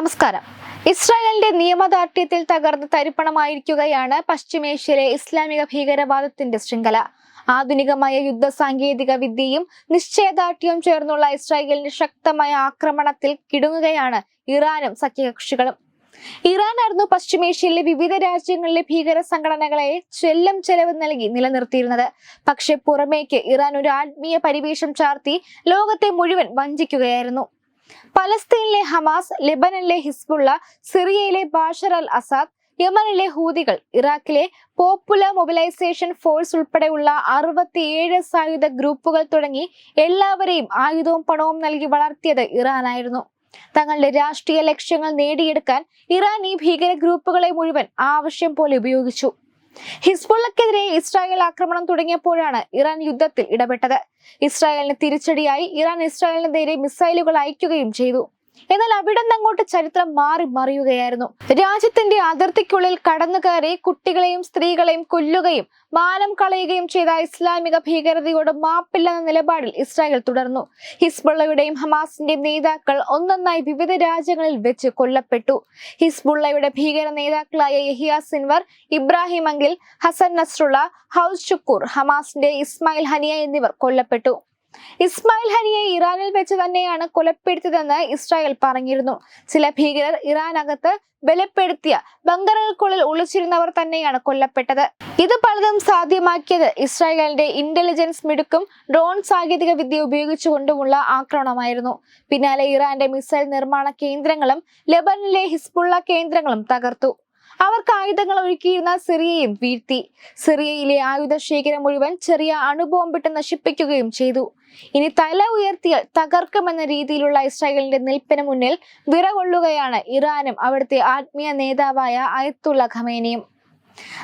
നമസ്കാരം. ഇസ്രായേലിന്റെ നിയമദാർഢ്യത്തിൽ തകർന്ന് തരിപ്പണമായിരിക്കുകയാണ് പശ്ചിമേഷ്യയിലെ ഇസ്ലാമിക ഭീകരവാദത്തിന്റെ ശൃംഖല. ആധുനികമായ യുദ്ധ സാങ്കേതിക വിദ്യയും നിശ്ചയദാർഢ്യവും ചേർന്നുള്ള ഇസ്രായേലിന്റെ ശക്തമായ ആക്രമണത്തിൽ കിടുങ്ങുകയാണ് ഇറാനും സഖ്യകക്ഷികളും. ഇറാനായിരുന്നു പശ്ചിമേഷ്യയിലെ വിവിധ രാജ്യങ്ങളിലെ ഭീകര സംഘടനകളെ ചെല്ലം ചെലവ് നൽകി നിലനിർത്തിയിരുന്നത്. പക്ഷെ പുറമേക്ക് ഇറാൻ ഒരു ആത്മീയ പരിവേഷം ചാർത്തി ലോകത്തെ മുഴുവൻ വഞ്ചിക്കുകയായിരുന്നു. പലസ്തീനിലെ ഹമാസ് ലെബനനിലെ ഹിസ്ബുള്ള സിറിയയിലെ ബാഷർ അൽ അസാദ് യമനിലെ ഹൂതികൾ ഇറാഖിലെ പോപ്പുലർ മൊബിലൈസേഷൻ ഫോഴ്സ് ഉൾപ്പെടെയുള്ള അറുപത്തിയേഴ് സായുധ ഗ്രൂപ്പുകൾ തുടങ്ങി എല്ലാവരെയും ആയുധവും പണവും നൽകി വളർത്തിയത് ഇറാനായിരുന്നു. തങ്ങളുടെ രാഷ്ട്രീയ ലക്ഷ്യങ്ങൾ നേടിയെടുക്കാൻ ഇറാൻ ഈ ഭീകര ഗ്രൂപ്പുകളെ മുഴുവൻ ആവശ്യം പോലെ ഉപയോഗിച്ചു. ഹിസ്ബുള്ളക്കെതിരെ ഇസ്രായേൽ ആക്രമണം തുടങ്ങിയപ്പോഴാണ് ഇറാൻ യുദ്ധത്തിൽ ഇടപെട്ടത്. ഇസ്രായേലിന് തിരിച്ചടിയായി ഇറാൻ ഇസ്രായേലിന് നേരെ മിസൈലുകൾ അയക്കുകയും ചെയ്തു. എന്നാൽ അവിടെ അങ്ങോട്ട് ചരിത്രം മാറി മറിയുകയായിരുന്നു. രാജ്യത്തിന്റെ അതിർത്തിക്കുള്ളിൽ കടന്നുകയറി കുട്ടികളെയും സ്ത്രീകളെയും കൊല്ലുകയും മാനം കളയുകയും ചെയ്ത ഇസ്ലാമിക ഭീകരതയോട് മാപ്പില്ലെന്ന നിലപാടിൽ ഇസ്രായേൽ തുടർന്നു. ഹിസ്ബുള്ളയുടെയും ഹമാസിന്റെയും നേതാക്കൾ ഒന്നൊന്നായി വിവിധ രാജ്യങ്ങളിൽ വെച്ച് കൊല്ലപ്പെട്ടു. ഹിസ്ബുള്ളയുടെ ഭീകര നേതാക്കളായ Yahya Sinwar Ibrahim Aqil Hassan Nasrallah house Shukr ഹമാസിന്റെ ഇസ്മായിൽ ഹനിയ എന്നിവർ കൊല്ലപ്പെട്ടു. ഇസ്മായിൽ ഹനിയെ ഇറാനിൽ വെച്ച് തന്നെയാണ് കൊലപ്പെടുത്തിയതെന്ന് ഇസ്രായേൽ പറഞ്ഞിരുന്നു. ചില ഭീകരർ ഇറാനകത്ത് ബലപ്പെടുത്തിയ ബങ്കറുകൾക്കുള്ളിൽ ഒളിച്ചിരുന്നവർ തന്നെയാണ് കൊല്ലപ്പെട്ടത്. ഇത് പലതും സാധ്യമാക്കിയത് ഇസ്രായേലിന്റെ ഇന്റലിജൻസ് മിടുക്കും ഡ്രോൺ സാങ്കേതിക വിദ്യ ഉപയോഗിച്ചുകൊണ്ടുമുള്ള ആക്രമണമായിരുന്നു. പിന്നാലെ ഇറാന്റെ മിസൈൽ നിർമ്മാണ കേന്ദ്രങ്ങളും ലെബനിലെ ഹിസ്ബുള്ള കേന്ദ്രങ്ങളും തകർത്തു. അവർക്ക് ആയുധങ്ങൾ ഒഴുക്കിയിരുന്ന സിറിയയും വീഴ്ത്തി. സിറിയയിലെ ആയുധ ശേഖരം മുഴുവൻ ചെറിയ അണുബോംബിട്ട് നശിപ്പിക്കുകയും ചെയ്തു. ഇനി തല ഉയർത്തിയാൽ തകർക്കുമെന്ന രീതിയിലുള്ള ഇസ്രായേലിന്റെ നിൽപ്പിന് മുന്നിൽ വിറകൊള്ളുകയാണ് ഇറാനും അവിടുത്തെ ആത്മീയ നേതാവായ അയത്തുള്ള ഖമേനിയും.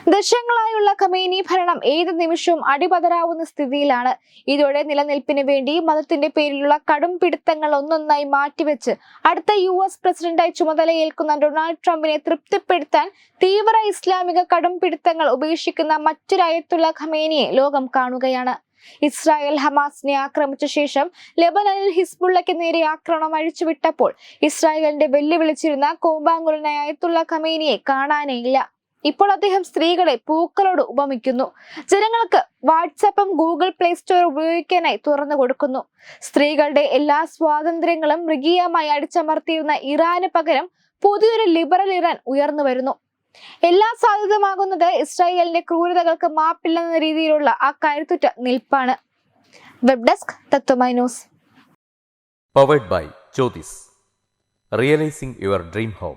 ദശങ്ങളായുള്ള ഖമേനി ഭരണം ഏത് നിമിഷവും അടിപതരാവുന്ന സ്ഥിതിയിലാണ്. ഇതോടെ നിലനിൽപ്പിന് വേണ്ടി മതത്തിന്റെ പേരിലുള്ള കടും പിടുത്തങ്ങൾ ഒന്നൊന്നായി മാറ്റിവെച്ച് അടുത്ത യു എസ് പ്രസിഡന്റായി ചുമതലയേൽക്കുന്ന ഡൊണാൾഡ് ട്രംപിനെ തൃപ്തിപ്പെടുത്താൻ തീവ്ര ഇസ്ലാമിക കടും പിടുത്തങ്ങൾ ഉപേക്ഷിക്കുന്ന മറ്റൊരയത്തുള്ള ഖമേനിയെ ലോകം കാണുകയാണ്. ഇസ്രായേൽ ഹമാസിനെ ആക്രമിച്ച ശേഷം ലെബനനിൽ ഹിസ്ബുള്ളയ്ക്ക് നേരെ ആക്രമണം അഴിച്ചുവിട്ടപ്പോൾ ഇസ്രായേലിന്റെ വെല്ലുവിളിച്ചിരുന്ന അയത്തുള്ള ഖമേനിയെ കാണാനേ ഇല്ല ഇപ്പോൾ അദ്ദേഹം സ്ത്രീകളെ പൂക്കളോട് ഉപമിക്കുന്നു. ജനങ്ങൾക്ക് വാട്സാപ്പും ഗൂഗിൾ പ്ലേ സ്റ്റോർ ഉപയോഗിക്കാനായി തുറന്നു കൊടുക്കുന്നു. സ്ത്രീകളുടെ എല്ലാ സ്വാതന്ത്ര്യങ്ങളും മൃഗീയമായി അടിച്ചമർത്തിയിരുന്ന ഇറാന് പകരം പുതിയൊരു ലിബറൽ ഇറാൻ ഉയർന്നു വരുന്നു. എല്ലാ സാധ്യതമാകുന്നത് ഇസ്രായേലിന്റെ ക്രൂരതകൾക്ക് മാപ്പില്ലെന്ന രീതിയിലുള്ള ആ കരുത്തുറ്റ നിൽപ്പാണ്. Web desk Tatwamayi news. Powered by Jyothis realising your dream home